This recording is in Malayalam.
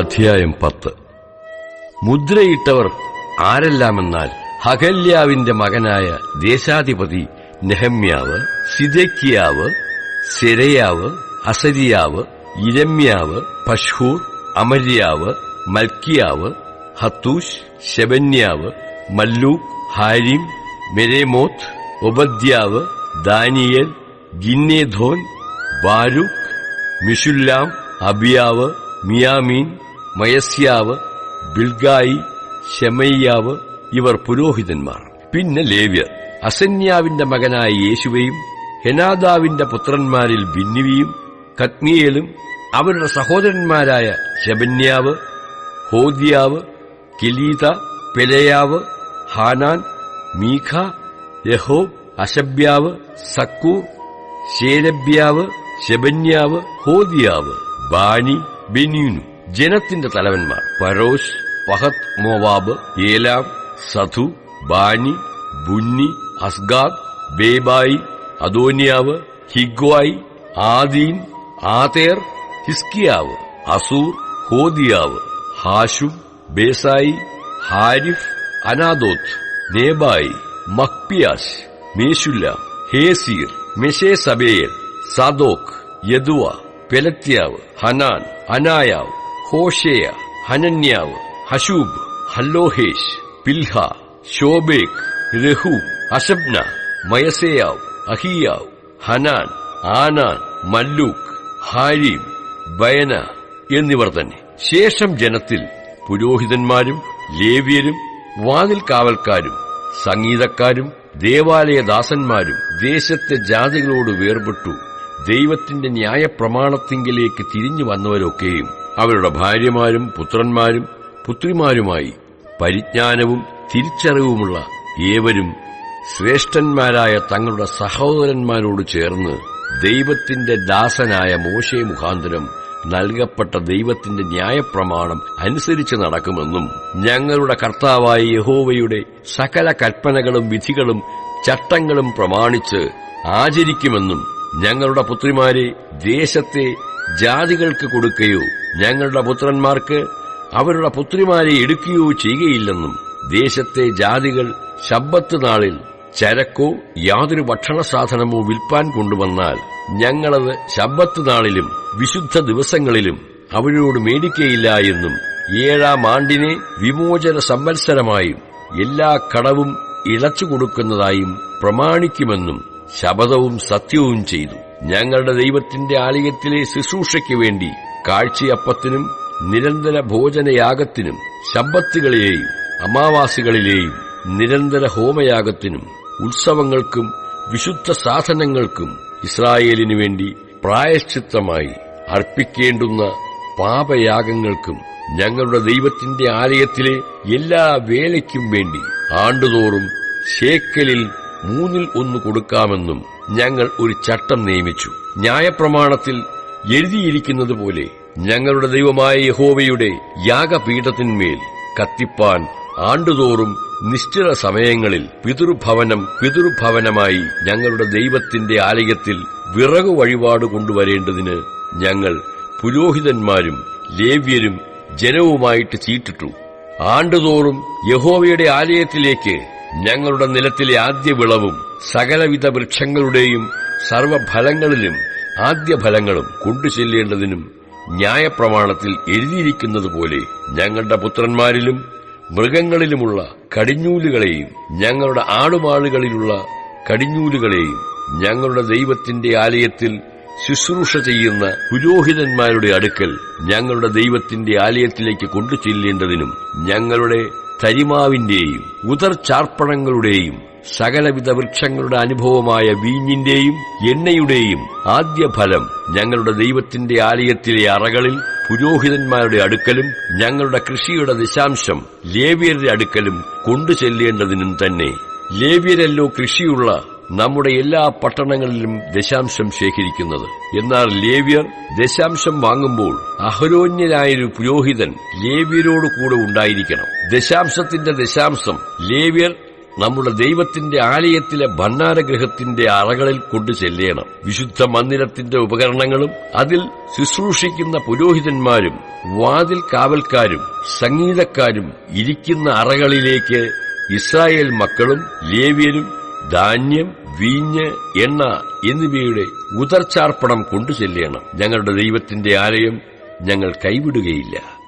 അധ്യായം പത്ത്. മുദ്രയിട്ടവർ ആരെല്ലാമെന്നാൽ ഹകല്യാവിന്റെ മകനായ ദേശാധിപതി നെഹമ്യാവ് സിദക്കിയാവ് സെരയാവ് അസരിയാവ് ഇരമ്യാവ് പഷ്ഹൂർ അമര്യാവ് മൽക്കിയാവ് Hattush ശബന്യാവ് മല്ലൂക് ഹാരിം Meremoth Obadiah Daniel ഗിന്നേധോൻ ബാരുഖ് മിഷുല്ലാം അബിയാവ് മിയാമീൻ Maaseiah Bilgai ഷെമയ്യാവ് ഇവർ പുരോഹിതന്മാർ. പിന്നെ ലേവ്യർ. അസന്യാവിന്റെ മകനായ യേശുവയും ഹെനാദാവിന്റെ പുത്രന്മാരിൽ ബിന്നിവിയും കത്മിയേലും അവരുടെ സഹോദരന്മാരായ ശബന്യാവ് ഹോദിയാവ് കിലീത പെലയാവ് ഹാനാൻ മീഖ യഹോബ് അശബ്യാവ് സക്കൂർ ശേരബ്യാവ് ശബന്യാവ് ഹോദിയാവ് ബാനി ബെനീനു. ജനത്തിന്റെ തലവന്മാർ. പരോഷ് പഹത് മോവാബ് ഏലാം സധു ബാനി ബുന്നി അസ്ഗാദ് ബേബായി അദോനിയാവ് ഹിഗ്വായി ആദീൻ ആതേർ ഹിസ്കിയാവ് Azure ഹോദിയാവ് Hashum Bezai Hariph Anathoth Nebai Magpiash മേശുല്ല Hezir Meshezabeel Zadok യദുവ പെലത്യാവ് ഹനാൻ അനായാവ് ഹോഷേയ ഹനന്യാവ് ഹഷൂബ് ഹല്ലോഹേഷ് പിൽഹ ഷോബേക് രഹു അഷബ്ന മയസേയാവ് അഹിയാവ് Hanan Anan Malluch Harim Baana എന്നിവർ തന്നെ. ശേഷം ജനത്തിൽ പുരോഹിതന്മാരും ലേവ്യരും വാതിൽ കാവൽക്കാരും സംഗീതക്കാരും ദേവാലയദാസന്മാരും ദേശത്തെ ജാതികളോട് വേർപെട്ടു. ദൈവത്തിന്റെ ന്യായപ്രമാണത്തിങ്കിലേക്ക് തിരിഞ്ഞു വന്നവരൊക്കെയും അവരുടെ ഭാര്യമാരും പുത്രന്മാരും പുത്രിമാരുമായി പരിജ്ഞാനവും തിരിച്ചറിവുമുള്ള ഏവരും ശ്രേഷ്ഠന്മാരായ തങ്ങളുടെ സഹോദരന്മാരോട് ചേർന്ന് ദൈവത്തിന്റെ ദാസനായ മോശെ മുഖാന്തരം നൽകപ്പെട്ട ദൈവത്തിന്റെ ന്യായപ്രമാണം അനുസരിച്ച് നടക്കുമെന്നും ഞങ്ങളുടെ കർത്താവായ യഹോവയുടെ സകല കൽപ്പനകളും വിധികളും ചട്ടങ്ങളും പ്രമാണിച്ച് ആചരിക്കുമെന്നും ഞങ്ങളുടെ പുത്രിമാരെ ദേശത്തെ ജാതികൾക്ക് കൊടുക്കുകയോ ഞങ്ങളുടെ പുത്രന്മാർക്ക് അവരുടെ പുത്രിമാരെ എടുക്കുകയോ ചെയ്യുകയില്ലെന്നും ദേശത്തെ ജാതികൾ ശബ്ബത്ത് നാളിൽ ചരക്കോ യാതൊരു ഭക്ഷണ സാധനമോ വിൽപ്പാൻ കൊണ്ടുവന്നാൽ ഞങ്ങളത് ശബ്ബത്ത് നാളിലും വിശുദ്ധ ദിവസങ്ങളിലും അവരോട് മേടിക്കയില്ല എന്നും ഏഴാം ആണ്ടിനെ വിമോചന സംവത്സരമായും എല്ലാ കടവും ഇളച്ചു കൊടുക്കുന്നതായും പ്രമാണിക്കുമെന്നും ശപഥവും സത്യവും ചെയ്തു. ഞങ്ങളുടെ ദൈവത്തിന്റെ ആലയത്തിലെ ശുശ്രൂഷയ്ക്ക് വേണ്ടി കാഴ്ചയപ്പത്തിനും നിരന്തര ഭോജനയാഗത്തിനും ശബ്ബത്തുകളിലെയും അമാവാസികളിലെയും നിരന്തര ഹോമയാഗത്തിനും ഉത്സവങ്ങൾക്കും വിശുദ്ധ സാധനങ്ങൾക്കും ഇസ്രായേലിനു വേണ്ടി പ്രായശ്ചിത്തമായി അർപ്പിക്കേണ്ടുന്ന പാപയാഗങ്ങൾക്കും ഞങ്ങളുടെ ദൈവത്തിന്റെ ആലയത്തിലെ എല്ലാ വേലയ്ക്കും വേണ്ടി ആണ്ടുതോറും ശേക്കലിൽ മൂന്നിൽ ഒന്ന് കൊടുക്കാമെന്നും ഞങ്ങൾ ഒരു ചട്ടം നിയമിച്ചു. ന്യായപ്രമാണത്തിൽ എഴുതിയിരിക്കുന്നത് പോലെ ഞങ്ങളുടെ ദൈവമായ യഹോവയുടെ യാഗപീഠത്തിന്മേൽ കത്തിപ്പാൻ ആണ്ടുതോറും നിശ്ചിത സമയങ്ങളിൽ പിതൃഭവനം പിതൃഭവനമായി ഞങ്ങളുടെ ദൈവത്തിന്റെ ആലയത്തിൽ വിറകു വഴിപാട് കൊണ്ടുവരേണ്ടതിന് ഞങ്ങൾ പുരോഹിതന്മാരും ലേവ്യരും ജനവുമായിട്ട് ചീട്ടിട്ടു. ആണ്ടുതോറും യഹോവയുടെ ആലയത്തിലേക്ക് ഞങ്ങളുടെ നിലത്തിലെ ആദ്യ വിളവും സകലവിധ വൃക്ഷങ്ങളുടെയും സർവഫലങ്ങളിലും ആദ്യ ഫലങ്ങളും കൊണ്ടുചെല്ലേണ്ടതിനും ന്യായപ്രമാണത്തിൽ എഴുതിയിരിക്കുന്നതുപോലെ ഞങ്ങളുടെ പുത്രന്മാരിലും മൃഗങ്ങളിലുമുള്ള കടിഞ്ഞൂലുകളെയും ഞങ്ങളുടെ ആടുമാളുകളിലുള്ള കടിഞ്ഞൂലുകളെയും ഞങ്ങളുടെ ദൈവത്തിന്റെ ആലയത്തിൽ ശുശ്രൂഷ ചെയ്യുന്ന പുരോഹിതന്മാരുടെ അടുക്കൽ ഞങ്ങളുടെ ദൈവത്തിന്റെ ആലയത്തിലേക്ക് കൊണ്ടുചെല്ലേണ്ടതിനും ഞങ്ങളുടെ തരിമാവിന്റെയും ഉദർചാർപ്പണങ്ങളുടെയും സകലവിധ വൃക്ഷങ്ങളുടെ അനുഭവമായ വീഞ്ഞിന്റെയും എണ്ണയുടെയും ആദ്യ ഫലം ഞങ്ങളുടെ ദൈവത്തിന്റെ ആലയത്തിലെ അറകളിൽ പുരോഹിതന്മാരുടെ അടുക്കലും ഞങ്ങളുടെ കൃഷിയുടെ ദശാംശം ലേവ്യരുടെ അടുക്കലും കൊണ്ടുചെല്ലേണ്ടതിനും തന്നെ ലേവ്യരല്ലോ കൃഷിയുള്ള നമ്മുടെ എല്ലാ പട്ടണങ്ങളിലും ദശാംശം ശേഖരിക്കുന്നത്. എന്നാൽ ലേവ്യർ ദശാംശം വാങ്ങുമ്പോൾ അഹരോന്യനായൊരു പുരോഹിതൻ ലേവ്യരോട് കൂടെ ഉണ്ടായിരിക്കണം. ദശാംശത്തിന്റെ ദശാംശം ലേവ്യർ നമ്മുടെ ദൈവത്തിന്റെ ആലയത്തിലെ ഭണ്ഡാരഗ്രഹത്തിന്റെ അറകളിൽ കൊണ്ടു ചെല്ലേണം വിശുദ്ധ മന്ദിരത്തിന്റെ ഉപകരണങ്ങളും അതിൽ ശുശ്രൂഷിക്കുന്ന പുരോഹിതന്മാരും വാതിൽ കാവൽക്കാരും സംഗീതക്കാരും ഇരിക്കുന്ന അറകളിലേക്ക് ഇസ്രായേൽ മക്കളും ലേവ്യരും ധാന്യം വീഞ്ഞ് എണ്ണ എന്നിവയുടെ ഉദർച്ചാർപ്പണം കൊണ്ടു ചെല്ലേണം ഞങ്ങളുടെ ദൈവത്തിന്റെ ആലയം ഞങ്ങൾ കൈവിടുകയില്ല.